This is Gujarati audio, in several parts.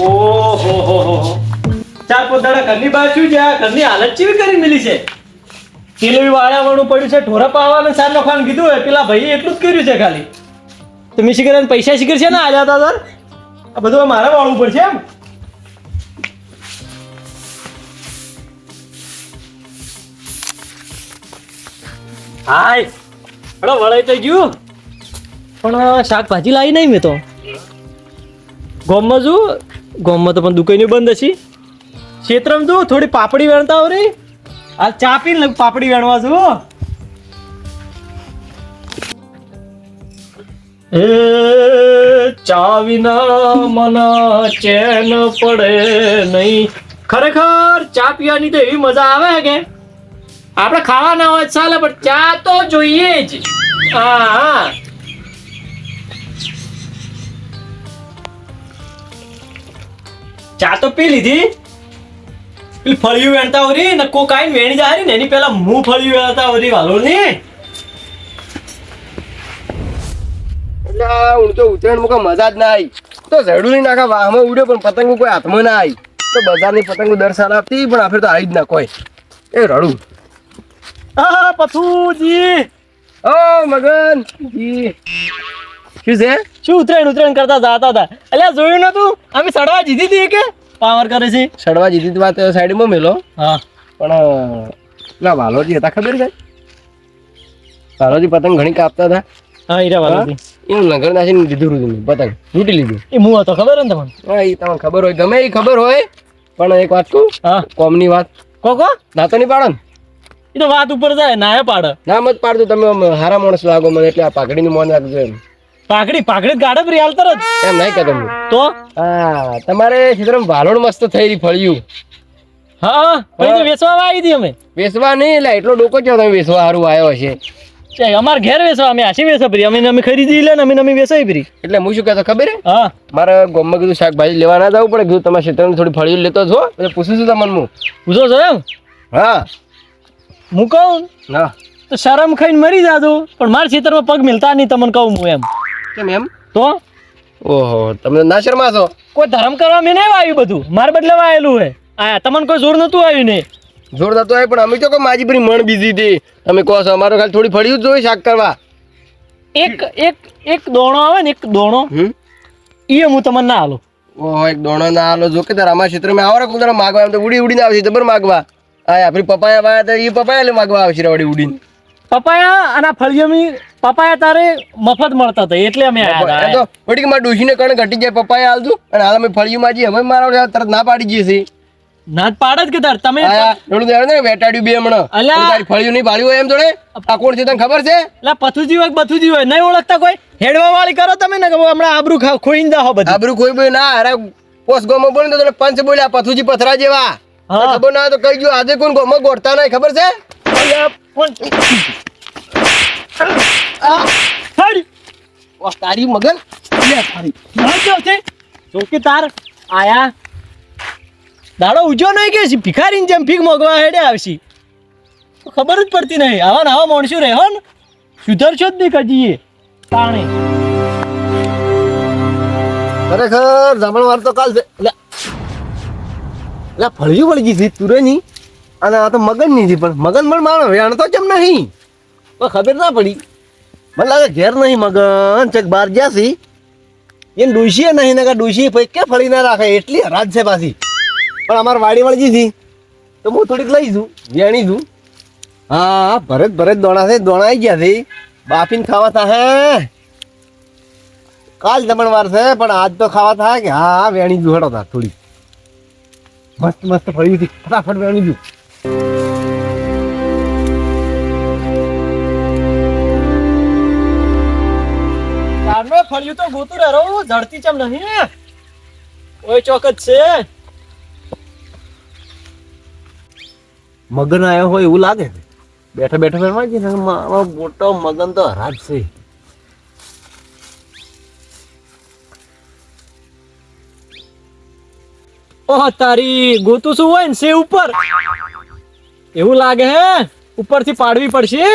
ઓહો, હો હો ચાર પોતાના ઘરની બહાર શું છે? આ ઘરની હાલત કેવી કરી મિલી છે? કિલો વાળા વાળું પડ્યું છે, ઢોરા પાવાનું સાર ખાન કીધું હોય, પેલા ભાઈએ એટલું જ કર્યું છે ખાલી. તમે શીખર પૈસા શીખર છે ને આલ્યા હતા સર આ બધું મારે વાળવું પડશે એમ? હાય. હળો વળાઈ તો ગયું. પણ શાકભાજી લાવી નહીં મેં તો. ગોમમાં શું ગોમમાં તો પણ દુકાનો બંધ હશે. ક્ષેત્રમાં જો થોડી પાપડી વેણતા હો રે. આ ચા પીને પાપડી વેણવા છું એ ચા વિના મન ચેન પડે નહીં. ખરેખર ચા પીવાની તો એવી મજા આવે કે આપણે ખાવાના હોય ચાલે, પણ ચા તો જોઈએ જ. હા હા. ચા તો પી લીધી. પેલી ફળિયું વેણતા હોરી ને કોક આઈને વેણી જાય ને એની પેલા હું ફળિયું વેણતા હોરી વાલો ને એટલે હું તો ઉત્તરાયણ મૂકા મજા જ ના આવી તો ઝડું નહીં નાખા વાહમાં ઉડ્યો પણ પતંગો કોઈ હાથમાં ના આવી તો બજારની પતંગો દર સાલ આપતી પણ આફેર તો આવી જ ના કોઈ. એ રડું. હા પથુજી. ઓ મગન. જી. શું છે? શું ઉતરાયણ ઉતરાયણ કરતા જાતા હતા? એટલે જોયું નતું? અમે સડવા જીધી હતી કે? પાવર કરે છે. સડવા જીધી તો વાત સાઈડમાં મેલો. હા. પણ પેલા વાલોજી હતા ખબર છે? વાલોજી પતંગ ઘણી કાપતા હતા. હા ઈરા વાલોજી. એનું નગર નાખીને લીધું હતું પતંગ. લૂંટી લીધું. એ હું હતો ખબર ને તમને? હા એ તમને ખબર હોય. ગમે એ ખબર હોય પણ એક વાત કહું? હા. કોમની વાત. કો કો? નાતો નહીં પાડો એ તો વાત ઉપર જાય ના પાડે. ના મત પાડતું. તમે હારા માણસ લાગો મને એટલે આ પાઘડીની મોન રાખજો એમ. પાકડી પાકડી ગાડે પર હાલ તરત એમ નહીં કે તમને? તો? હા તમારે સીધરમ વાલોડ મસ્ત થઈ રહી ફળ્યું. હા પછી તો વેચવા આવી હતી અમે. વેચવા નહીં એટલે એટલો ડોકો છો તમે વેચવા સારું આવ્યો છે. અમાર ઘેર વેચવા અમે આશી વેચવા ફરી. અમે અમે ખરીદી લે અમે અમે વેચાઈ પરી એટલે હું શું કહેતો ખબર હે? હા. મારે ગોમમાં કીધું શાકભાજી લેવા ના જવું પડે કીધું તમારા ક્ષેત્રમાં થોડી ફળિયું લેતો છો એટલે પૂછું છું તમને હું. પૂછો છો એમ? હા. હું કહું હા. તો શરમ ખાઈને મરી જાજો પણ મારા ક્ષેત્રમાં પગ મિલતા નહીં તમને કહું હું એમ. કેમ એમ? તો? ઓહો તમે ના શરમા છો? કોઈ ધર્મ કરવા મેં નહીં આવ્યું બધું. મારે બદલવા આવેલું હે. આ તમને કોઈ જોર નતું આવ્યું ને? જોર નતું આવ્યું પણ અમે તો કોઈ માજી પરી મણ બીજી હતી. તમે કહો છો અમારો ખાલી થોડી ફળિયું જ જોઈએ શાક કરવા. એક એક એક દોણો આવે ને એક દોણો. એ હું તમને ના આલો ઓહો એક દોણો ના હાલો. જો કે તારા અમારા ક્ષેત્રમાં આવો કોઈ તારા માગવા એમ તો ઉડી ઉડીને આવશે જબર માગવા. આ આપણી પપાયા વાયા તો એ પપાયા લે માગવા આવશે રવડી ઉડીને. પપાયા અને ફળિયામી પપાયા તારે મફત મળતા હતા એટલે અમે આયા હતા. વળી કે મારા ડોશીને કણ ઘટી જાય પપાયા આલજો અને હાલ અમે ફળિયું માજી હવે મારા તરત ના પાડી જઈએ છીએ. ના પાડે જ કે તાર તમે એનું થોડું ને વેટાડ્યું બે હમણાં. અલ્યા. તારી ફળિયું નહીં પાડ્યું હોય એમ જોડે? આ કોણ છે તને ખબર છે? લા પથુજી હોય બથુજી હોય નહીં ઓળખતા કોઈ? હેડવા વાળી કરો તમે ને હમણાં આબરૂ ખોઈ ખોઈને જાઓ બધી. આબરું કોઈ બોય ના અરે પોસ ગોમો બોલે તો તને પંચ બોલ્યા પથુજી પથરા જેવા. ખબર ના તો કઈ ગયો આજે કોણ ગોમો ગોઠતા નહીં ખબર છે? તારી મગન. કે તાર આયા. દાડો ઉજો નહીં કે ભિખારીની જેમ ભીખ મગવા હેડે આવશી. ખબર જ પડતી નહીં. આવા આવા માણસો રહે, હો ને. સુધરશો જ નહીં કજીએ. પાણી ખરેખર જમણવાર તો કાલ છે લે. લે ફળિયું વળગી છે તુરેની અને આ તો મગનની છે પણ મગન પણ મારો વેણ તો કેમ નહીં? ખબર ના પડી. મને લાગે ઘેર નહીં મગન ચક બાર ગયા છે. એને ડૂસીએ નહીં ને ડૂસી ભાઈ કે ફળી ના રાખે, એટલી હરાજ છે પાછી. પણ અમારે વાડી વળગી હતી તો હું થોડીક લઈ છું વેણી છું હા, ભરત ભરત દોણા છે દોણા ગયા છે. બાફીને ખાવા થા કાલ જમણવાર છે, પણ આજ તો ખાવા થાય કે હા, વેણી જુ હડો તા થોડી મસ્ત મસ્ત ફળી હતી ફટાફટ વેણી જુ ફળિયું તો ગોતું રહો જડતી ચમ નહીં ઓય ચોકત છે. મગન આવ્યો હોય એવું લાગે બેઠા બેઠા ફેરવા છે ને મારો મોટો મગન તો હરાજ છે. ઓહ તારી ગોતું શું હોય ને સે ઉપર? એવું લાગે હે? ઉપરથી પાડવી પડશે?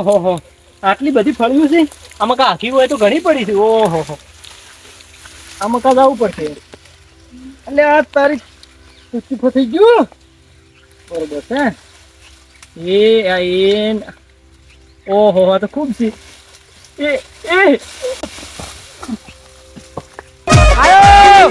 ઓહો હો આટલી બધી ફળ્યું છે? આમાં કા આખી હોય તો ઘણી પડી છે. ઓહો હો આમાં કા જવું પડશે? એટલે આ તારી ચૂસ્તી થઈ ગયું? બરોબર છે એ, આ, એ ઓહો, આ તો ખૂબ છે. એ એ. આયો!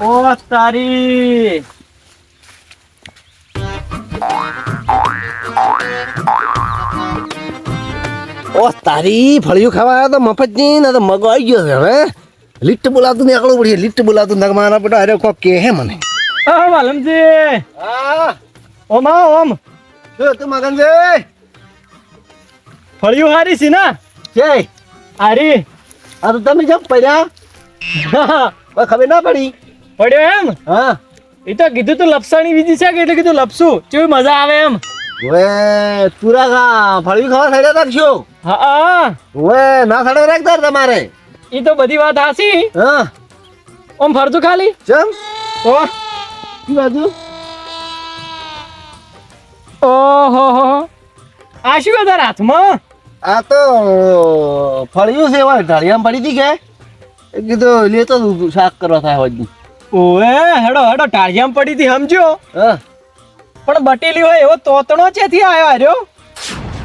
ઓ તારી. ઓ તારી ફળિયું ખાવા આવ્યો તો મફતની ને તો મગો આવી ગયો છે હવે. લિફ્ટ બોલાતું ને આગળ પડી લિફ્ટ બોલાતું ને મારા બેટા અરે કોક કે હે મને. હા વાલમજી. હા. ઓમ આ ઓમ. શું તું મગનજી? ફળિયું હારી છે ને? છે. હારી. આ તો તમે જમ પડ્યા. ખબર ના પડી. પડ્યો એમ? હા. એ તો કીધું તો લપસાણી બીજી છે કે એટલે કીધું લપસું? કેવી મજા આવે એમ? ઓએ પૂરા ખા ફળવી ખાવા સાઈડ રાખશો હા હા. ઓએ ના સાડે રાખતા તમારે. એ તો બધી વાત હાસી. હા. ઓમ ફરતું ખાલી? ચમ? તો શું બાજુ? ઓહો હો આ શું બધા હાથમાં? આ તો ફળિયું છે હોય ઢાળિયામાં પડી હતી કે? કીધું લેતો તો શાક કરવા થાય હોય ઓએ હેડો હેડો ટાળિયામ પડી હતી સમજો હા. પણ બટેલી હોય એવો તોતણો ચેથી આવ્યો રહ્યો?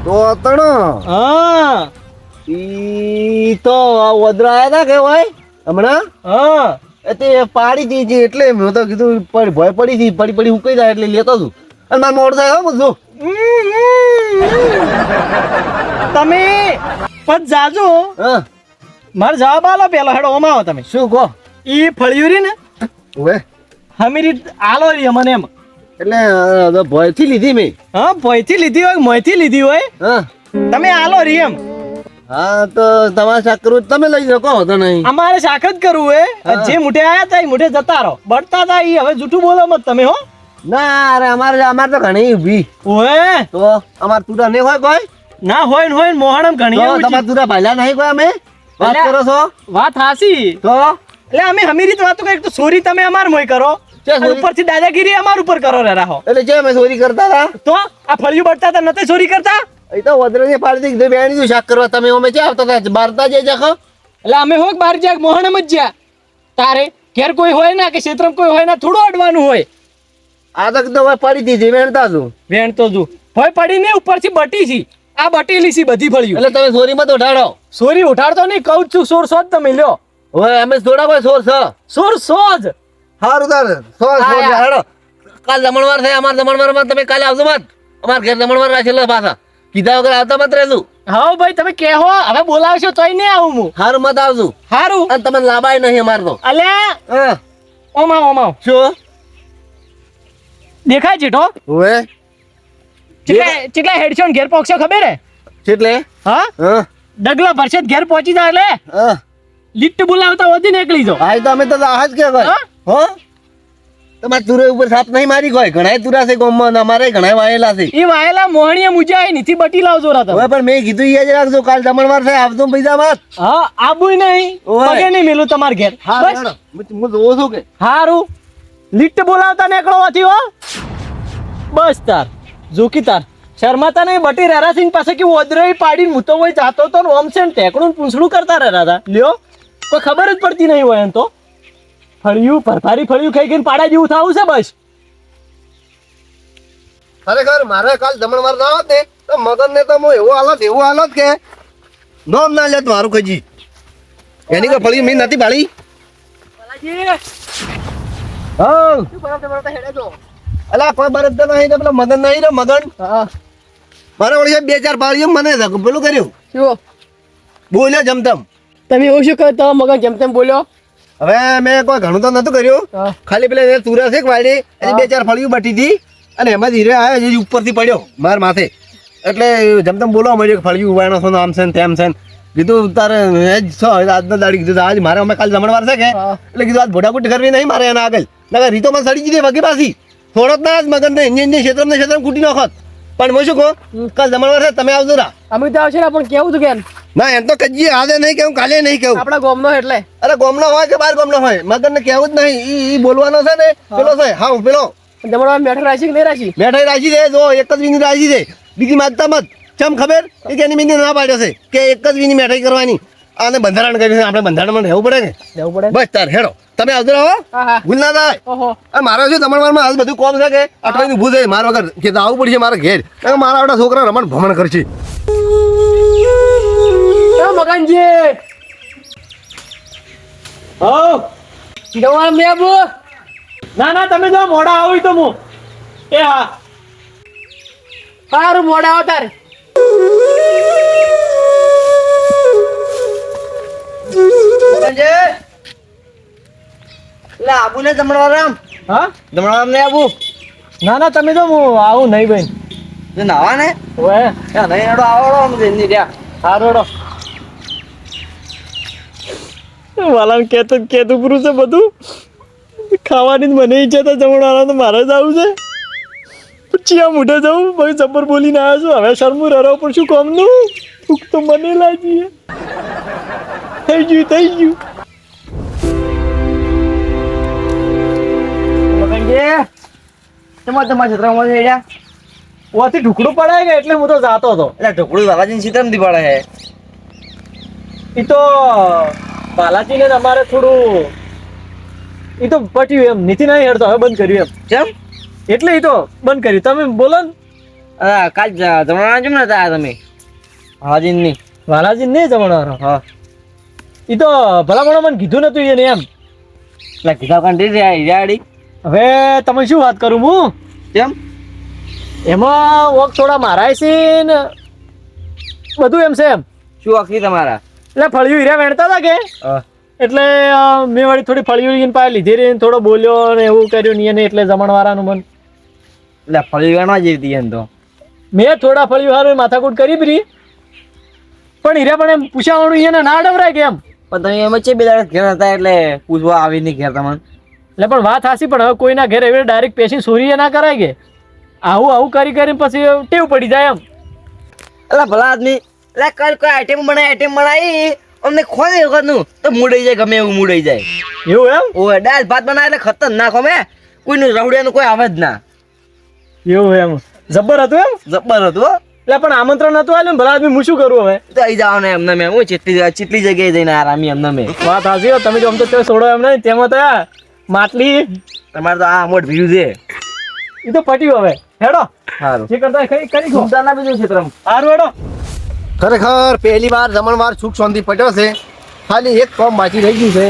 તોતણો? હા. ઈ તો વદરા આવ્યા તા કે ભાઈ? હમણાં? હા. એ તે પાડી હતી છે એટલે મેં તો કીધું પડી ભય પડી હતી પડી પડી ઉકાઈ જાય એટલે લેતો છું અને મારે મોડ થાય બધું તમે પણ જાજો. હા. મારે જવાબ આલો પેલો હેડો ઓમ આવો તમે. શું કહો? ઈ ફળિયું ને? ઓવે હમીરી આલો રી મને એમ. એટલે ભયથી લીધી મેં. હા ભયથી લીધી હોય મોયથી લીધી હોય? હા. તમે આલો રી એમ. હા તો તમારે તો તમે લઈ શકો તો નહીં. અમારે શાક જ કરવું હે. જે મુઠે આયા તા એ જતા રહો. બળતા તા હવે જૂઠું બોલો મત તમે હો. ના અરે અમારે અમારે તો ઘણી ઊભી. ઓએ તો અમારે તુરા નહીં હોય કોઈ? ના હોય ને હોય ને મોહણમ ઘણી. તમારે તુરા ભાઈલા નહીં કોઈ અમે? વાત કરો છો? વાત હાસી તો? એટલે અમે હમીરી વાતો કરી તો સોરી તમે અમાર મોય કરો. છે? ઉપરથી દાદાગીરી અમાર ઉપર કરો રે રાહો. એટલે જે અમે સોરી કરતા હતા? તો આ ફળિયું બળતા હતા નતે સોરી કરતા? એ તો વદરાની પાડી દીધી બેણી દીધું શાક કરવા તમે અમે ક્યાં આવતા હતા બારતા જે જખો એટલે અમે હોક બાર જ્યાં મોહણ જ જ્યાં. તારે ઘેર કોઈ હોય ના કે ક્ષેત્રમાં કોઈ હોય ના થોડું અડવાનું હોય. આ તો કીધું પડી દીધી વેણતા છું વેણ તો જો પડી પડીને ઉપરથી બટી છી. આ બટેલી છી બધી ફળિયું. એટલે તમે સોરીમાં તો ઉઠાડો. સોરી ઉઠાડતો નહીં કહું છું સોર સો જ તમે લ્યો. હવે અમે થોડા કોઈ સોર છે. સોર સો જ સારું તાર સોર સોર. હેડો. કાલ જમણવાર છે અમારા જમણવારમાં તમે કાલે આવજો મત અમારા ઘેર જમણવાર રાખેલા પાછા. કીધા વગર આવતા મત રહેશું હા ભાઈ તમે કેહો હવે બોલાવશો તોય નહીં આવું હું. સારું મત આવજો. હારું. અને તમને લાભાય નહીં અમારે તો. અલ્યા હા. ઓમાવ ઓમાવ શું? દેખાય જેઠો હવે? ચેટલા ચેટલા હેડશો ને ઘેર પહોંચશો ખબર હે? એટલે હા? હા. ડગલા ભરશે ઘેર પહોંચી જાય એટલે. હા. લિફ્ટ બોલાવતા હોતી નીકળી જાઓ આ તો અમે તો આજ કે ભાઈ. હા? તમારે તુરે ઉપર સાપ નહીં મારી કોઈ. ઘણા તુરા છે ગોમમાં અમારે ઘણા વાયેલા છે. એ વાયેલા મોહણીએ મુજાય નીથી બટી લાવજો રા તમે પણ મેં કીધું યાદ રાખજો કાલ જમણવાર છે આવતો પૈસા વાત હા આબુય નહીં. પગે નહીં મેલું તમાર ઘેર. હા બસ. હું જોઉં છું કે. હારું. લિફ્ટ બોલાવતા નીકળો હોતી હો. બસ તાર. જોકી તાર. શર્માતા નહીં બટી રેરાસિંગ પાસે કે ઓદરઈ પાડીને મૂતો હોય જાતો તો ઓમ છે ટેકડું પૂંછડું કરતા રહ્યા હતા. લ્યો. કોઈ ખબર જ પડતી નહીં હોય એમ તો. ફળિયું ફરફારી ફળિયું ખાઈ ખાઈને પાડા જેવું થવું છે બસ. ખરેખર મારે કાલ જમણવાર ના હોત ને તો મગન ને તો હું એવો હાલત એવો હાલત કે નોમ ના લેત મારું કજી એની કોઈ ફળી મેં નથી પાડી? અલા કોઈ બરફ નહીં તો પેલો મગન નહીં રે મગન મારે વળી બે ચાર પાળીઓ મને પેલું કર્યું. બોલ્યો જમતમ તમે એવું શું કરતા મગન જેમ તેમ બોલ્યો. હવે મેં કોઈ ઘણું તો નતું કર્યું. ખાલી પેલા એને તુરા છે વાડી? એની બે ચાર ફળિયું બટી હતી અને એમાં ધીરે આવ્યો જે ઉપરથી પડ્યો માર માથે. એટલે જમતમ બોલવા મળ્યો કે ફળિયું ઉવાયણો છો આમ છે ને તેમ છે કીધું તારે એ જ છો આજના દાડી કીધું આજ મારે અમે કાલ જમણવાર છે કે? એટલે કીધું આજ ભોટાભૂટ કરવી નહીં મારે એના આગળ. રીતો રીતોમાં સડી દીધી વગી પાછી. થોડોક ના જ મગન ને ઇન્જિન ક્ષેત્ર ને ક્ષેત્ર કૂટી નાખત. પણ હું શું કહું? કાલ જમણવાર છે તમે આવજો રા. અમે તો આવશે પણ કેવું તું કેમ? ના એમ તો કજી આજે નહીં કેવું કાલે નહીં કેવું આપણા ગોમનો એટલે. અરે ગોમનો હોય કે બાર ગોમનો હોય મગર ને કેવું જ નહીં ઈ ઈ બોલવાનો છે ને પેલો છે. હા પેલો. જમણવા બેઠો રાખી કે નહીં રાખી બેઠો રાજી દે જો એક જ વિની રાજી દે બીજી માગતા મત. ચમ ખબર? કે એની મીની ના પાડ્યો છે કે એક જ વિની મેઠાઈ કરવાની. અને બંધારણ કર્યું છે આપણે બંધારણમાં રહેવું પડે ને? રહેવું પડે. બસ તાર હેડો. તમે આવજો રહો ભૂલ ના થાય મારે શું તમારા હાલ બધું કોમ છે કે? અઠવાડિયું ઊભું થાય મારા વગર કે તો આવવું પડશે મારા ઘેર. કે મારા આવડા છોકરા રમણ ભમણ કરશે. એ મગનજી! હો? જવા મેં આબુ ના ના તમે જો મોડા આવો તો હું. એ હા. સારું મોડા આવો તારે. એટલે આબુ ને જમણવારામ હા? જમણવારામ ને આબુ. ના ના તમે તો હું આવું નહીં બેન. જે નાવા ને? ઓએ નહીં હેડો આવડો આમ જઈને રહ્યા હારોડો વાલાને કેતો કેતું પૂરું છે બધું? ખાવાની મને ઈચ્છા તો જમણવાળા તો મારે જ આવું છે. આ મોઢે જવું ભાઈ જબર બોલીને આવ્યા છું. હવે શરમું રરો પણ શું કામનું ભૂખ તો મને લાગી. થઈ ગયું થઈ ગયું. મગનજી તમારા ક્ષેત્રમાં છે રહ્યા ઓથી ઢુકડું પડાય કે એટલે હું તો જાતો હતો. એટલે ઢોકળું બાલાજીને સીતમથી પડે એ તો બાલાજીને ને અમારે થોડું એ તો પટ્યું એમ. નીતિ નહીં હેડતો હવે બંધ કર્યું એમ. કેમ? એટલે એ તો બંધ કર્યું. તમે બોલો ને. હા કાલ જમણવાના કેમ નતા આવ્યા તમે? હાજીન નહીં બાલાજી નહીં જમણવાનો હા. એ તો ભલામણો મને કીધું નતું એને એમ. એટલે કીધા રહ્યા હિરાડી હવે તમે શું વાત કરું હું? કેમ? એમાં વોક થોડા મારાય છે ને. બધું એમ છે એમ. શું આખી તમારા? એટલે ફળિયું હીરા વેણતા હતા કે? એટલે મેં વળી થોડી ફળિયું પાસે લીધી રહી થોડો બોલ્યો ને એવું કર્યું ને એને એટલે જમણવાળાનું મન. એટલે ફળી વેણવા જેવી હતી એમ તો. મેં થોડા ફળિયું હારું માથાકૂટ કરી ફરી પણ હીરા પણ એમ પૂછાવાનું એને ના ડવરાય કે એમ? પણ તમે એમ છે બે દાડા ઘેર હતા એટલે પૂછવા આવી નહીં ઘેર તમને એટલે પણ વાત હાસી પણ હવે કોઈના ઘરે એવી ડાયરેક્ટ પેશી સોરીએ ના કરાય કે? આવું આવું કરી કરીને પછી ટેવ પડી જાય એમ. એટલે ભલા આદમી. એટલે કઈ કોઈ આઈટમ બનાવી આઈટમ બનાવી અમને ખોલી વખતનું. તો મૂડાઈ જાય ગમે એવું મૂડાઈ જાય. એવું એમ? ઓ દાળ ભાત બનાવે એટલે ખતરનાક અમે કોઈનું રવડિયાનું કોઈ આવે જ ના. એવું એમ. જબ્બર હતું એમ? જબ્બર હતું એટલે પણ આમંત્રણ નતું આલ્યું ને ભલા આદમી હું શું કરું હવે? તો અહીં જાવ ને એમને મેં હું ચેટલી ચેટલી જગ્યાએ જઈને આરામી એમને મેં વાત હાજી હો, તમે જો આમ તો તે છોડો એમ નહીં તેમાં તો આ માટલી. તમારે તો આ મોટ ભીડ છે. એ તો પટ્યું હવે. હેડો. સારું જે કરતા કઈ કરી કરી બીજું છે ના સારું હેડો. ખરેખર પહેલી વાર જમણવાર સુખ શાંતિ પટ્યો છે. ખાલી એક કોમ બાકી રહી ગયું છે.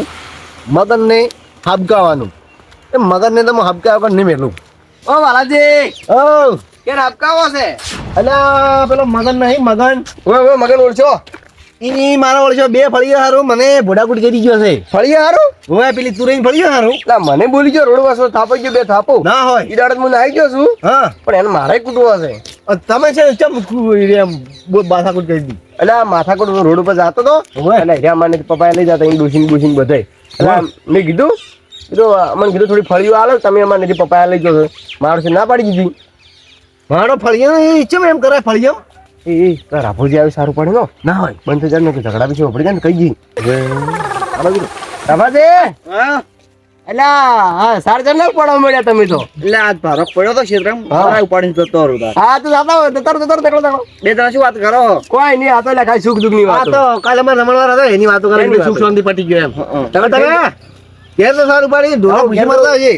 મગનને હાબકાવાનું. એ મગનને તો હું હબકા વગર નહીં મેલું. ઓ બાલાજી. ઓ. કે આપકાવો છે? અલા પેલો મગન નહીં મગન. ઓય ઓય મગન ઓળછો ઈની મારા ઓળછો બે ફળિયા હારું મને ભોડાકુટ કરી ગયો છે. ફળિયા હારું? ઓય પેલી તુરઈ ફળિયા હારું. લા મને બોલી ગયો રોડ વાસો થાપો ગયો બે થાપો. ના હોય. ઈ દાડત મને આવી ગયો છું. હા. પણ એને મારે કૂટવો છે. તમે છે ચમ એમ માથાકૂટ કરી દી? એટલે આ માથાકૂટ રોડ ઉપર જાતો તો અને હીરા મને પપ્પા લઈ જતા ઈ ડુસિંગ બુસિંગ બધે એટલે મેં કીધું કીધું અમને કીધું થોડી ફળીઓ આલો તમે અમારે પપ્પા લઈ જશો મારો છે ના પાડી દીધી. મારો ફળિયો એ ચમ એમ કરાય ફળિયો? એ એ તારા રાભોજી આવી સારું પડે નો ના હોય. બંધ થઈ જાય ઝઘડા બી પડી જાય ને કઈ ગઈ રાભાજી હા? એટલે હા સાર જણ પડવા મળ્યા તમે તો. એટલે આજ ભારો પડ્યો તો ક્ષેત્રમાં. હા. ઉપાડી તો જતો રહ્યો હા તો જાતા હોય તો તરત તર તરત તરત બે જણા શું વાત કરો? કોઈ નહીં આ તો એટલે કાંઈ સુખ દુઃખની વાત. તો કાલે અમારે રમણવાર હતો એની વાતો કરે સુખ શાંતિ પટી ગયો એમ. તમે તમે? ઘેર તો સારું પાડી ધોરો બીજી મરતા છે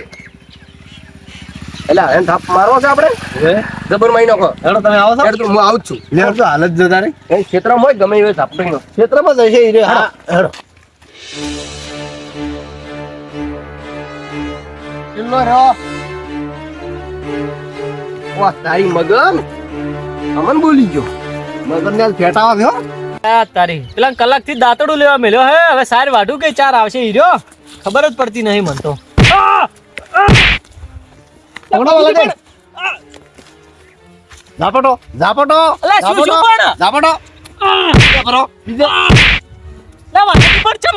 એટલે એને થાપ મારવો છે આપણે? જબર મહિનો નાખો. હેડો તમે આવો છો? હું આવું છું. લે તો હાલત જો તારે એ ક્ષેત્રમાં હોય ગમે એ થાપ પડી ક્ષેત્રમાં જશે ઈ રે હા. હેડો. કેટલો રહ્યો. વાહ તારી મગન. અમન બોલી ગયો. મગન ને ફેટાવા થયો તારી. પેલા કલાકથી દાંતડું લેવા મેલ્યો હે હવે સાર વાઢું કે ચાર આવશે હીરો ખબર જ પડતી નહીં મન તો. ઝાપટો ઝાપટો? ઝાપટો ઝાપટો.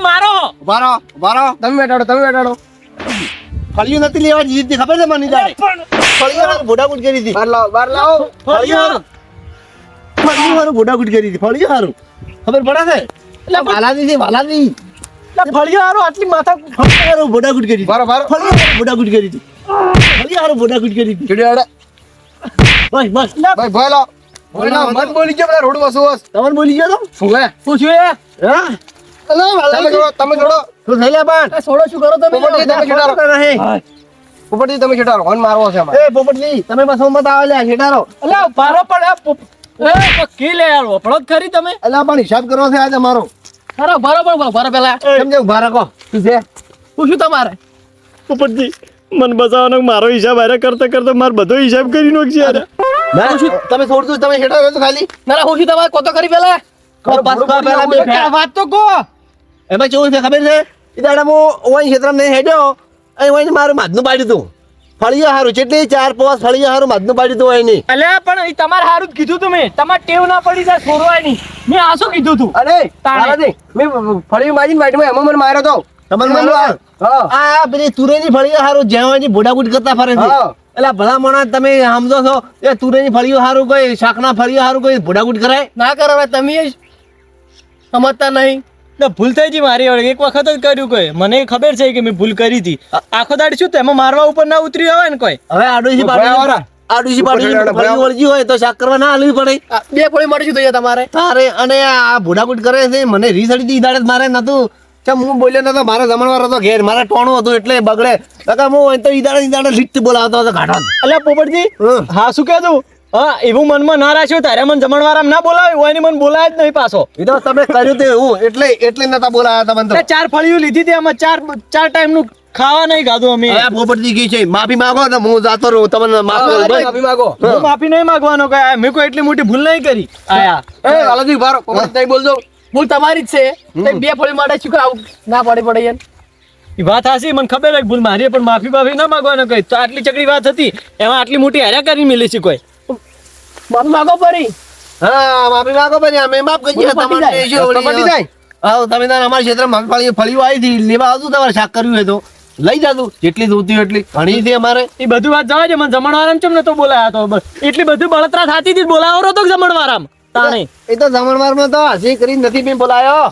મારો? ઊભા રહો તમે બેઠાડો તમે બેઠાડો. ફળિયું નથી લેવા દીધી હતી, ખબર છે મને તારે ફળિયું ભોડાકૂટ કરી હતી બાર લાવો બાર લાવો. ફળિયું હારું ફળિયું હારું ભોડાકૂટ કરી હતી ફળિયું હારું ખબર પડે છે? એટલે વાલાદી છે વાલાદી એટલે ફળિયો હારો આટલી માથા ફળિયું હારું ભોડાકૂટ કરી હતી. બારો બારો હારો ભોડાકૂટ કરી હતી. ફળિયું હારું ભોડાકૂટ કરી હતી. ચીડી અડે બસ બસ ભાઈ ભાઈ ભય લાવ મત બોલી ગયો પેલા રોડ વસુ વસ તમને બોલી ગયો તો? ફૂલે પૂછ્યું એ? હે? અલો તમે જોડો તમે જોડો. શું થઈ લે પણ છોડો શું કરો તમે? પોપટજી તમે નહીં. પોપટજી તમે છેટારો ફોન મારવો છે અમારે. એ પોપટજી તમે બસ મત આવે લે છેટારો અલા ભારો પણ એ કી લે યાર વપડો કરી ખરી તમે? અલા પણ હિસાબ કરવો છે આજે મારો ખરો ભરો પણ ભરો પેલા. સમજો ભારો કો શું છે? શું તમારે. ઉપરથી મન બચાવવાનો મારો હિસાબ આરે કરતા કરતા માર બધો હિસાબ કરી નાખશે યાર ના તમે છોડજો તમે છેટારો તો ખાલી. ના ના પૂછ્યું તમારે કોતો કરી પેલા. કહો પાછું કહો પહેલા બે ફેરા. વાત તો કો એમાં કેવું છે ખબર છે? એ દાડા હું ઓય ક્ષેત્રમાં નહીં હેડ્યો અને ઓય મારું માથનું પાડ્યું હતું ફળિયા હારું કેટલી ચાર પાંચ ફળિયા હારું મધનું પાડી દો ઓય નહીં અલ્યા પણ એ તમારે સારું જ કીધું મેં. તમારે ટેવ ના પડી જાય છોડવાય નહીં મેં આ શું કીધું તું? અરે તારે મેં ફળિયું માજીને વાઈટમાં એમાં મને માર્યો તો. તમને મારું આ- હા. આ પેલી તુરેની ફળિયા હારું જ્યાં હોય ભોડાકૂટ કરતા ફરે છે. એટલે ભલા મોણા તમે સમજો છો એ તુરેની ફળીઓ હારું કોઈ શાકના ફળિયો હારું કોઈ ભોડાકૂટ કરાય? ના કરાવે તમે જ સમજતા નહીં. ના, ભૂલ થઈ ગઈ મારી વડે. એક વખત જ કર્યું કોઈ. મને ખબર છે કે મેં ભૂલ કરી હતી. આખો દાડી શું તેમાં મારવા ઉપર ના ઉતરી હોય ને કોઈ? હવે આડુસી ભયા પાડી વાળા. આડોશી ઉપર પાડી ચડાડો, વળગી હોય તો શાક કરવા ના હાલવી પડે. બે ફળી મળી તો તમારે. તારે અને આ ભૂડાકૂટ કરે છે મને રીસડી દી દાડે મારે નતું. ચમ હું બોલ્યો નતો મારા જમણવાર હતો ઘેર મારા ટોણું હતું એટલે બગડે. કાકા હું તો ઈદાડે ઈદાડે ઈ લીટ બોલાવતો હતો ઘાટો એટલે પોપટજી હા શું કહેતું હા એવું મનમાં ના રાખ્યું તારે મને જમણવારામ ના બોલાવે હોય ને મને બોલાય જ નહીં પાછો. એ તો તમે કર્યું તે હું એટલે એટલે નતા બોલાયા તમને તો. ચાર ફળીઓ લીધી હતી અમે ચાર ચાર ટાઈમનું ખાવા નહીં ખાધું અમે. આ પોપટજી કી છે માફી માંગો ને હું જાતો રહું તમને માફ માંગો. હું. માફી નહીં માંગવાનો કે આ મેં કોઈ એટલી મોટી ભૂલ નહીં કરી. આયા. એ લાલાજી બારો પોપટજી બોલજો. ભૂલ તમારી જ છે. તો બે ફળી માટે શું કામ ના પડે પડે યાર એ વાત હાસી મને ખબર હોય ભૂલ મારી પણ માફી માફી ના માંગવાનો કઈ. તો આટલી ચકડી વાત હતી એમાં આટલી મોટી હેરા કરી મિલી છે કોઈ. માફી માગો પરી. હા માફી માંગો પછી અમે માફ કરી જાય. તમારે પતી જાય. હા તમે તાર અમારા ક્ષેત્રમાં મગફળી ફળીઓ આવી હતી. લેવા આવતું તમારે શાક કર્યું હોય તો. લઈ જાતું જેટલી જોતી એટલી. ઘણી હતી અમારે. એ બધું વાત જવા છે મને જમણવારામ ચમ નતો બોલાયા તો. બસ. એટલી બધી બળતરા થતી હતી. બોલાવો તો જમણવારામ? તાણે. એ તો જમણવારમાં તો હસી કરી નથી મેં બોલાયો.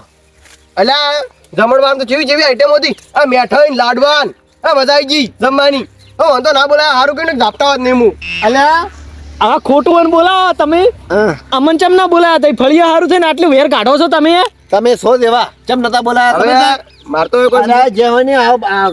અલ્યા જમણવાર તો જેવી જેવી આઈટમ હતી. આ મેઠાઈ લાડવાન. આ મજા આવી ગઈ જમવાની. હું વાંધો ના બોલાય. હારું કે ઝાપટા વાત નહીં હું. અલ્યા આ ખોટું મને બોલાવો તમે. અમન ચમ ના બોલાયા? તઈ ફળિયા હારું થઈને આટલી વેર કાઢો છો તમે તમે સો દેવા ચમ નતા બોલાયા તમે? માર તો કોઈ ના જે હોય ને આ-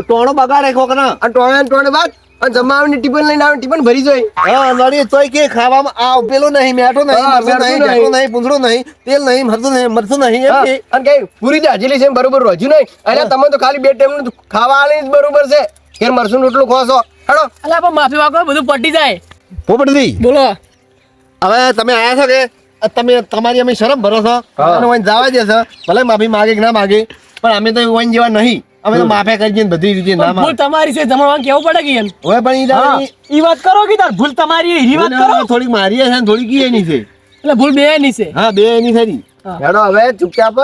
ટોણો બગાડે કોક ના અને ટોણે ટોણે બાદ? અને જમવાની ટીપન લઈને આવે ટીપન ભરી જોઈ. હા નડી તોય કે ખાવામાં આ પેલો નહીં મેઠો નહીં મરચું નહીં મેઠું નહીં. પૂંછડો નહીં તેલ નહીં મરચું નહીં મરચું નહીં એમ કે. અને કઈ પૂરી દાજેલી છે બરોબર રોજ્યું નહીં. અલ્યા તમે તો ખાલી બે ટાઈમ ખાવા આલી જ બરોબર છે. ઘેર મરસું રોટલું ખો છો હેડો. અલા પણ માફી માંગો બધું પટી જાય. પોપટજી. બોલો. હવે તમે આયા છો કે? તમે તમારી અમે શરમ ભરો છો? અને જવા દે છે. ભલે માફી માગે કે ના માગે પણ અમે તો વહીને જેવા નહીં. અમે તો માફે કરી દઈએ બધી રીતે ના ભૂલ તમારી છે જમણવા કેવું પડે કે યાર હવે પણ ઈ ઈ વાત કરો કે તાર ભૂલ તમારી એની વાત કરો. થોડીક મારી છે ને થોડીક ઈ એની છે. એટલે ભૂલ બે એની છે. હા બે એની છે હેડો હવે ચૂપચાપ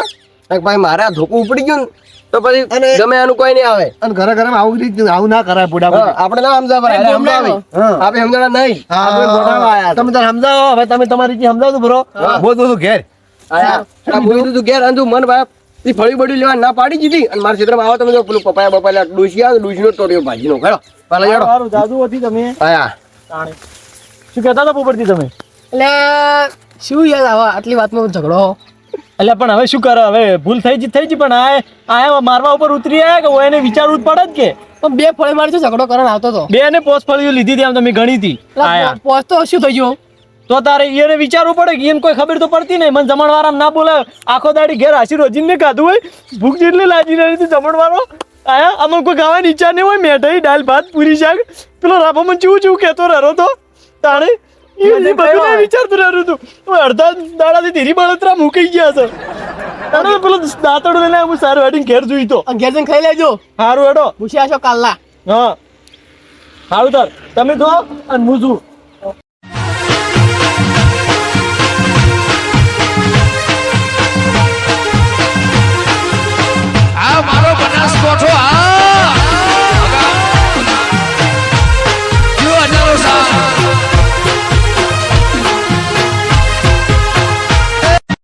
ભાઈ મારા ધોકું ઉપડી ગયું ને તો પછી ગમે આનું કોઈ નહીં આવે. અને ઘરે ઘરે આવું રીત આવું ના કરાય બુડા આપણે ના સમજાવ. સમજાવી હા. આપણે સમજાવવા નહીં. આપણે આયા તમે તાર સમજાવો હવે તમે તમારી રીતે સમજાવો બરો બોલ બોલ ઘેર. આયા આ બોલી દીધું ઘેર. અંજુ મન બાપ એ ફળી બડી લેવા ના પાડી દીધી. અને મારા ક્ષેત્રમાં આવો તમે જો પેલું પપાયા બપાયા ડૂસી આવે ડૂસીનો ટોટિયો ભાજીનો. ખરો પાલા જાડો સારું જાદુ હતી તમે. આયા તાણે. શું કહેતા હતા પોપડતી તમે? એટલે શું યાર આવા? આટલી વાતમાં ઝઘડો? એટલે પણ હવે શું કરો? હવે ભૂલ થઈ જી થઈ જી પણ આ આ મારવા ઉપર ઉતરી આવ્યા કે હોય એને વિચારવું જ પડે જ કે? પણ બે ફળી મારી ઝઘડો કરણ આવતો હતો બે ને પોસ ફળીઓ લીધી હતી આમ તમે ગણી હતી. પોસ તો શું થઈ ગયું. તો તારે એને વિચારવું પડે કે એને કોઈ ખબર તો પડતી નહીં. મને જમણવારામ ના બોલે આખો દાડી ઘેર હાસી રોજીને ખાધું હોય. ભૂખ જેટલી લાજી રહી હતી જમણવારો. આયા અમને કોઈ ગાવાની ઈચ્છા નહીં હોય. મેઠાઈ દાલ ભાત પૂરી શાક. પેલો રાફો મને ચૂ ચૂ કહેતો રહ્યો તો તાણે બધું વિચારતું રહ્યું હતું. અડધા દાડાથી ધીરી બળતરા મૂકી ગયા છે. અને સારું હેડીને ઘેર જોઈ તો. ઘેર ખાઈ લેજો. સારું હેડો. છો કાલના. હા. સારું તાર. તમે તો અને હું છું આ મારો બનાસકોઠો આ